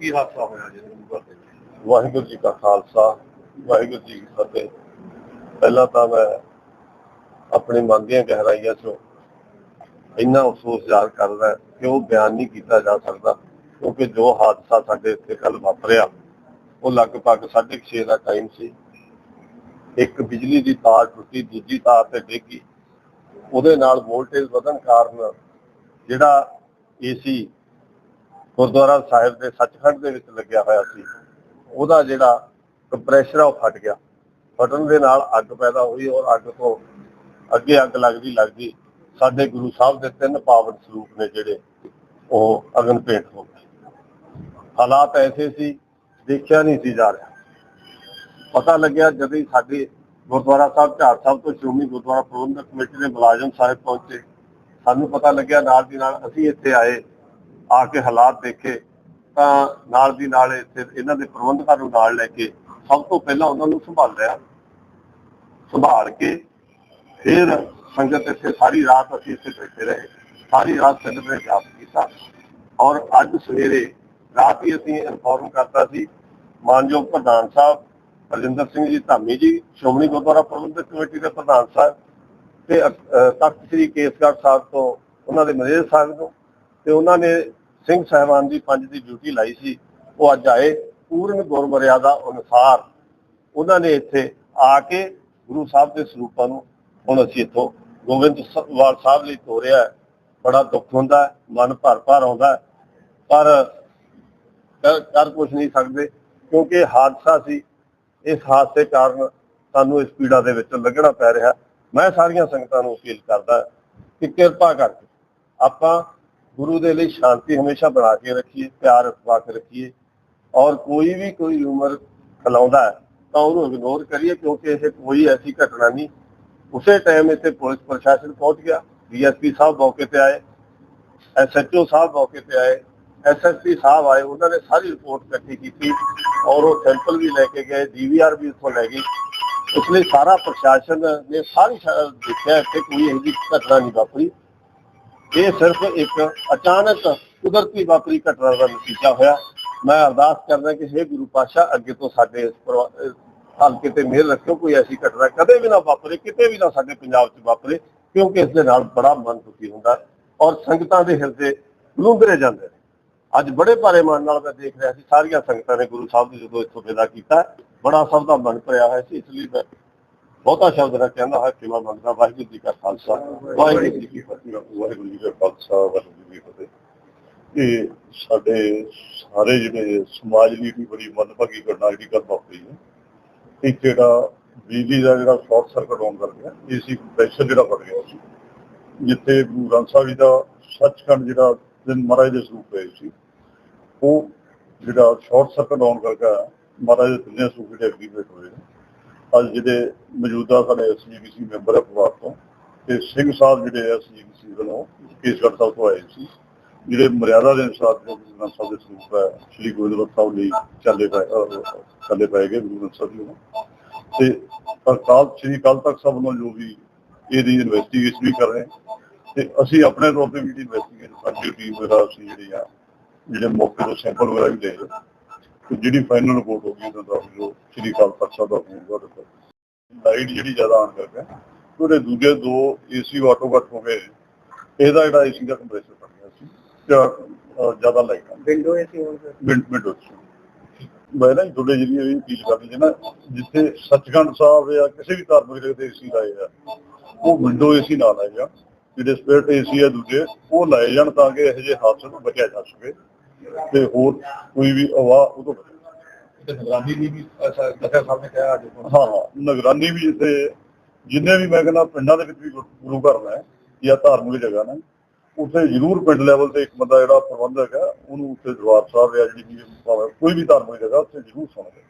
ਕੀ ਹਾਦਸਾ ਹੋਇਆ ਜੀ ਗੁਰੂ ਘਰ ਦੇ ਵਿੱਚ? ਵਾਹਿਗੁਰੂ ਜੀ ਕਾ ਖਾਲਸਾ, ਵਾਹਿਗੁਰੂ ਜੀ ਕੀ ਫਤਿਹ। ਪਹਿਲਾਂ ਤਾਂ ਮੈਂ ਆਪਣੀ ਮਨ ਦੀਆਂ ਗਹਿਰਾਈਆਂ ਚੋਂ ਇੰਨਾ ਅਫਸੋਸ ਜ਼ਾਹਰ ਕਰਦਾ ਕਿ ਉਹ ਬਿਆਨ ਨਹੀਂ ਕੀਤਾ ਜਾ ਸਕਦਾ, ਕਿਉਂਕਿ ਜੋ ਹਾਦਸਾ ਸਾਡੇ ਇੱਥੇ ਕੱਲ ਵਾਪਰਿਆ, ਉਹ ਲਗਭਗ 6:30 ਦਾ ਟਾਈਮ ਸੀ। ਇੱਕ ਬਿਜਲੀ ਦੀ ਤਾਰ ਟੁੱਟੀ, ਦੂਜੀ ਤਾਰ ਤੇ ਡਿੱਗੀ ਉਹਦੇ ਨਾਲ ਵੋਲਟੇਜ ਵਧਣ ਕਾਰਨ ਜਿਹੜਾ ਏਸੀ ਗੁਰਦੁਆਰਾ ਸਾਹਿਬ ਦੇ ਸੱਚਖੰਡ ਦੇ ਵਿੱਚ ਲੱਗਿਆ ਹੋਇਆ ਸੀ। ਉਹਦਾ ਜਿਹੜਾ ਕੰਪਰੈਸ਼ਰ ਆ, ਉਹ ਫਟ ਗਿਆ। ਫਟਣ ਦੇ ਨਾਲ ਅੱਗ ਪੈਦਾ ਹੋਈ ਔਰ ਅੱਗ ਤੋਂ ਅੱਗੇ ਅੱਗ ਲੱਗਦੀ ਲੱਗਦੀ ਸਾਡੇ ਗੁਰੂ ਸਾਹਿਬ ਦੇ ਤਿੰਨ ਪਾਵਨ ਸਰੂਪ ਨੇ ਜਿਹੜੇ ਉਹ ਅਗਨ ਭੇਟ ਹੋ ਗਏ। ਹਾਲਾਤ ਐਸੇ ਸੀ, ਦੇਖਿਆ ਨਹੀਂ ਸੀ ਜਾ ਰਿਹਾ। ਪਤਾ ਲੱਗਿਆ ਜਦੋਂ ਸਾਡੇ ਗੁਰਦੁਆਰਾ ਸਾਹਿਬ, ਝਾੜ ਸਾਹਿਬ ਤੋਂ ਸ਼੍ਰੋਮਣੀ ਗੁਰਦੁਆਰਾ ਪ੍ਰਬੰਧਕ ਕਮੇਟੀ ਦੇ ਮੁਲਾਜ਼ਮ ਸਾਹਿਬ ਪਹੁੰਚੇ। ਸਾਨੂੰ ਪਤਾ ਲੱਗਿਆ ਨਾਲ ਦੀ ਨਾਲ ਅਸੀਂ ਇੱਥੇ ਆਏ। ਆ ਕੇ ਹਾਲਾਤ ਦੇਖੇ, ਤਾਂ ਨਾਲ ਦੀ ਨਾਲ ਇੱਥੇ ਇਹਨਾਂ ਦੇ ਪ੍ਰਬੰਧਕਾਂ ਨੂੰ ਨਾਲ ਲੈ ਕੇ ਸਭ ਤੋਂ ਪਹਿਲਾਂ ਉਹਨਾਂ ਨੂੰ ਸੰਭਾਲ ਲਿਆ, ਸੰਭਾਲ ਕੇ ਫਿਰ ਸੰਗਤ ਇੱਥੇ ਸਾਰੀ ਰਾਤ ਅਸੀਂ ਇੱਥੇ ਬੈਠੇ ਰਹੇ, ਸਾਰੀ ਰਾਤ ਸੰਗਤ ਜਾਪ ਕੀਤਾ ਔਰ ਅੱਜ ਸਵੇਰੇ ਰਾਤ ਹੀ ਅਸੀਂ ਇਨਫੋਰਮ ਕਰਤਾ ਸੀ, ਮਾਨਯੋਗ ਪ੍ਰਧਾਨ ਸਾਹਿਬ ਰਜਿੰਦਰ ਸਿੰਘ ਜੀ ਧਾਮੀ ਜੀ, ਸ਼੍ਰੋਮਣੀ ਗੁਰਦੁਆਰਾ ਪ੍ਰਬੰਧਕ ਕਮੇਟੀ ਦੇ ਪ੍ਰਧਾਨ ਸਾਹਿਬ ਤੇ ਤਖਤ ਸ੍ਰੀ ਕੇਸਗੜ੍ਹ ਸਾਹਿਬ ਤੋਂ ਉਹਨਾਂ ਦੇ ਮਨੇਜਰ ਸਾਹਿਬ ਨੂੰ ਤੇ ਉਹਨਾਂ ਨੇ ਸਿੰਘ ਸਾਹਿਬਾਨ ਦੀ ਪੰਜ ਦੀ ਡਿਊਟੀ ਲਾਈ ਸੀ। ਉਹ ਅੱਜ ਆਏ ਪੂਰਨ ਗੁਰਮਰਿਆਦਾ ਅਨੁਸਾਰ। ਉਹਨਾਂ ਨੇ ਇੱਥੇ ਆ ਕੇ ਗੁਰੂ ਸਾਹਿਬ ਦੇ ਸਰੂਪਾਂ ਨੂੰ ਹੁਣ ਅਸੀਂ ਇੱਥੋਂ ਗੋਬਿੰਦਵਾਲ ਸਾਹਿਬ ਲਈ ਤੋਰਿਆ ਬੜਾ ਦੁੱਖ ਹੁੰਦਾ ਮਨ ਭਰ ਭਰ ਆਉਂਦਾ ਪਰ ਕਰ- ਕੁਝ ਨਹੀਂ ਸਕਦੇ, ਕਿਉਂਕਿ ਹਾਦਸਾ ਸੀ। ਇਸ ਹਾਦਸੇ ਕਾਰਨ ਸਾਨੂੰ ਇਸ ਪੀੜਾ ਦੇ ਵਿੱਚ ਲੱਗਣਾ ਪੈ ਰਿਹਾ ਮੈਂ ਸਾਰੀਆਂ ਸੰਗਤਾਂ ਨੂੰ ਅਪੀਲ ਕਰਦਾ ਕਿ ਕਿਰਪਾ ਕਰਕੇ ਆਪਾਂ ਗੁਰੂ ਦੇ ਲਈ ਸ਼ਾਂਤੀ ਹਮੇਸ਼ਾ ਬਣਾ ਕੇ ਰੱਖੀਏ, ਪਿਆਰ ਅਖਵਾ ਕੇ ਰੱਖੀਏ। ਔਰ ਕੋਈ ਵੀ ਕੋਈ ਉਮਰ ਖਲਾਉਂਦਾ ਹੈ, ਤਾਂ ਉਹਨੂੰ ਇਗਨੋਰ ਕਰੀਏ, ਕਿਉਂਕਿ ਇਹ ਕੋਈ ਐਸੀ ਘਟਨਾ ਨਹੀਂ। ਉਸੇ ਟਾਈਮ ਇੱਥੇ ਪੁਲਿਸ ਪ੍ਰਸ਼ਾਸਨ ਪਹੁੰਚ ਗਿਆ ਡੀਐਸਪੀ ਸਾਹਿਬ ਮੌਕੇ ਤੇ ਆਏ ਐਸਐਚਓ ਸਾਹਿਬ ਮੌਕੇ ਤੇ ਆਏ ਐਸਐਸਪੀ ਸਾਹਿਬ ਆਏ, ਉਹਨਾਂ ਨੇ ਸਾਰੀ ਰਿਪੋਰਟ ਇਕੱਠੀ ਕੀਤੀ ਔਰ ਉਹ ਸੈਂਪਲ ਵੀ ਲੈ ਕੇ ਗਏ ਡੀਵੀਆਰ ਵੀ ਉੱਥੋਂ ਲੈ ਗਈ ਇਸ ਲਈ ਸਾਰਾ ਪ੍ਰਸ਼ਾਸਨ ਨੇ ਸਾਰੀ ਦੇਖਿਆ ਕਿ ਕੋਈ ਇਹੋ ਜਿਹੀ ਘਟਨਾ ਨਹੀਂ ਵਾਪਰੀ। ਇਹ ਸਿਰਫ ਇੱਕ ਅਚਾਨਕ ਕੁਦਰਤੀ ਵਾਪਰੀ ਘਟਨਾ ਦਾ ਨਤੀਜਾ ਹੋਇਆ। ਮੈਂ ਅਰਦਾਸ ਕਰਦਾ ਕਿ हे ਗੁਰੂ ਪਾਸ਼ਾ ਅੱਗੇ ਤੋਂ ਸਾਡੇ ਹਲਕੇ ਤੇ ਮਿਹਰ ਰੱਖਿਓ, ਕੋਈ ਐਸੀ ਘਟਨਾ ਕਦੇ ਵੀ ਨਾ ਵਾਪਰੇ, ਕਿਤੇ ਵੀ ਨਾ ਸਾਡੇ ਪੰਜਾਬ 'ਚ ਵਾਪਰੇ, ਕਿਉਂਕਿ ਇਸ ਦੇ ਨਾਲ ਬੜਾ ਮਨ ਦੁਖੀ ਹੁੰਦਾ ਔਰ ਸੰਗਤਾਂ ਦੇ ਹਿਰਦੇ ਲੁੰਦਰੇ ਜਾਂਦੇ ਨੇ। ਅੱਜ ਬੜੇ ਭਾਰੇ ਮਨ ਨਾਲ ਮੈਂ ਦੇਖ ਰਿਹਾ ਸੀ, ਸਾਰੀਆਂ ਸੰਗਤਾਂ ਨੇ ਗੁਰੂ ਸਾਹਿਬ ਦੀ ਜਦੋਂ ਇੱਥੋਂ ਵਿਦਾ ਕੀਤਾ, ਬੜਾ ਸਭ ਦਾ ਮਨ ਭਰਿਆ ਹੋਇਆ ਸੀ, ਇਸ ਲਈ ਮੈਂ ਬਹੁਤਾ ਸ਼ਬਦ ਨਾ ਕਹਿੰਦਾ ਹਾਂ ਕਿ ਮੰਗਦਾ, ਵਾਹਿਗੁਰੂ ਜੀ ਕਾ ਖਾਲਸਾ, ਵਾਹਿਗੁਰੂ ਜੀ ਕੀ ਫਤਿਹ, ਵਾਹਿਗੁਰੂ ਜੀ ਕਾ ਖਾਲਸਾ, ਵਾਹਿਗੁਰੂ ਜੀ ਕੀ ਫਤਿਹ। ਇਹ ਸਾਡੇ ਸਾਰੇ ਜਿਹੜੇ ਸਮਾਜ ਲਈ ਵੀ ਬੜੀ ਮੰਦਭਾਗੀ ਘਟਨਾ ਜਿਹੜੀ ਕੱਲ ਵਾਪਰੀ ਹੈ। ਇੱਕ ਜਿਹੜਾ ਬਿਜਲੀ ਦਾ ਜਿਹੜਾ ਸ਼ਾਰਟ ਸਰਕਟ ਹੋਣ ਕਰ ਏਸੀ ਪ੍ਰੈਸ਼ਰ ਜਿਹੜਾ ਫਟ ਗਿਆ ਸੀ, ਜਿੱਥੇ ਗੁਰੂ ਗ੍ਰੰਥ ਸਾਹਿਬ ਜੀ ਦਾ ਸੱਚਖੰਡ ਜਿਹੜਾ ਦਿਨ ਮਹਾਰਾਜ ਦੇ ਸਰੂਪ ਪਏ ਸੀ, ਉਹ ਜਿਹੜਾ ਸ਼ਾਰਟ ਸਰਕਟ ਹੋਣ ਕਰਕੇ ਮਹਾਰਾਜ ਦੇ ਤਿੰਨੇ ਸਰੂਪ ਜਿਹੜੇ ਐਕਟੀਵੇਟ ਹੋਏ ਅੱਜ ਜਿਹੜੇ ਮੌਜੂਦਾ ਸਾਡੇ ਐਸਜੀਪੀਸੀ ਮੈਂਬਰ ਹੈ ਪਰਿਵਾਰ ਤੋਂ, ਤੇ ਸਿੰਘ ਸਾਹਿਬ ਜਿਹੜੇ ਐਸਜੀਪੀਸੀ ਵੱਲੋਂ ਕੇਸਗੜ੍ਹ ਸਾਹਿਬ ਤੋਂ ਆਏ ਸੀ। ਜਿਹੜੇ ਮਰਿਆਦਾ ਦੇ ਅਨੁਸਾਰ ਜੋ ਗੁਰੂ ਗ੍ਰੰਥ ਸਾਹਿਬ ਦੇ ਸਰੂਪ ਹੈ ਸ੍ਰੀ ਗੋਬਿੰਦ ਸਾਹਿਬ ਲਈ ਚੱਲੇ ਪਏ ਚੱਲੇ ਪਏ ਗਏ ਗੁਰੂ ਗ੍ਰੰਥ ਸਾਹਿਬ ਜੀ ਨੂੰ ਤੇ ਅਕਾਲ ਸ੍ਰੀ ਅਕਾਲ ਤਖਤ ਸਾਹਿਬ ਵੱਲੋਂ ਜੋ ਵੀ ਇਹਦੀ ਇਨਵੈਸਟੀਗੇਸ਼ਨ ਵੀ ਕਰ ਰਹੇ ਤੇ ਅਸੀਂ ਆਪਣੇ ਤੌਰ ਤੇ ਵੀ ਇਨਵੈਸਟੀਗੇਸ਼ਨ ਸਾਡੀ ਟੀਮ ਵਗੈਰਾ ਅਸੀਂ ਜਿਹੜੀ ਆ, ਜਿਹੜੇ ਮੌਕੇ ਤੋਂ ਸੈਂਪਲ ਵਗੈਰਾ ਵੀ ਦੇ ਆ। ਤੇ ਜਿਹੜੀ ਫਾਈਨਲ ਰਿਪੋਰਟ ਹੋਗੀ ਉਹਨਾਂ ਦਾ ਜੋ ਸ੍ਰੀ ਅਕਾਲ ਤਖਤ ਸਾਹਿਬ ਦਾ ਹੋਊਗਾ ਉਹਦੇ ਤੇ ਲਾਈਟ ਜਿਹੜੀ ਜ਼ਿਆਦਾ ਆਨ ਕਰਕੇ ਉਹਦੇ ਦੂਜੇ ਦੋ ਏਸੀ ਆਟੋ ਕੱਟ ਹੋ ਗਏ। ਇਹਦਾ ਜਿਹੜਾ ਏਸੀ ਦਾ ਕੰਪਰੈਸਰ ਫਟ ਗਿਆ ਸੀ ਜਾਂ ਜ਼ਿਆਦਾ ਲਾਈਟ ਵਿੰਡੋ ਏਸੀ ਹੋਣ ਮਿੰਟ ਮਿੰਟ ਮੈਂ ਨਾ ਤੁਹਾਡੇ ਜਿਹੜੀ ਇਹ ਅਪੀਲ ਕਰਨੀ ਹੈ ਨਾ ਜਿੱਥੇ ਸੱਚਖੰਡ ਸਾਹਿਬ ਜਾਂ ਕਿਸੇ ਵੀ ਧਾਰਮਿਕ ਜਗ੍ਹਾ ਤੇ ਏਸੀ ਲਾਏ ਆ ਉਹ ਵਿੰਡੋ ਏਸੀ ਨਾ ਲਾਏ ਜਾਣ। ਜਿਹੜੇ ਸਪੇਅਰ ਏਸੀ ਆ ਦੂਜੇ ਉਹ ਲਾਏ ਜਾਣ ਤਾਂ ਕਿ ਇਹੋ ਜਿਹੇ ਹਾਦਸੇ ਤੋਂ ਬਚਿਆ ਜਾ ਸਕੇ। ਤੇ ਹੋਰ ਕੋਈ ਵੀ ਹਵਾ ਉਹ ਤੋਂ ਬਚੇ। ਤੇ ਨਿਗਰਾਨੀ ਦੀ ਵੀ ਸਾਹਿਬ ਨੇ ਕਿਹਾ ਅੱਜ ਹਾਂ ਹਾਂ ਨਿਗਰਾਨੀ ਵੀ ਜਿੱਥੇ ਜਿੰਨੇ ਵੀ ਮੈਂ ਕਹਿੰਦਾ ਪਿੰਡਾਂ ਦੇ ਵਿੱਚ ਵੀ ਗੁਰੂ- ਘਰ ਨੇ ਜਾਂ ਧਾਰਮਿਕ ਜਗ੍ਹਾ ਨੇ ਉੱਥੇ ਜ਼ਰੂਰ ਪਿੰਡ ਲੈਵਲ ਤੇ ਇੱਕ ਬੰਦਾ ਜਿਹੜਾ ਪ੍ਰਬੰਧਕ ਹੈ ਉਹਨੂੰ ਉੱਥੇ ਦਰਬਾਰ ਸਾਹਿਬ ਜਾਂ ਜਿਹੜੀ ਵੀ ਕੋਈ ਵੀ ਧਾਰਮਿਕ ਜਗ੍ਹਾ ਉੱਥੇ ਜ਼ਰੂਰ ਸੁਣਦੇ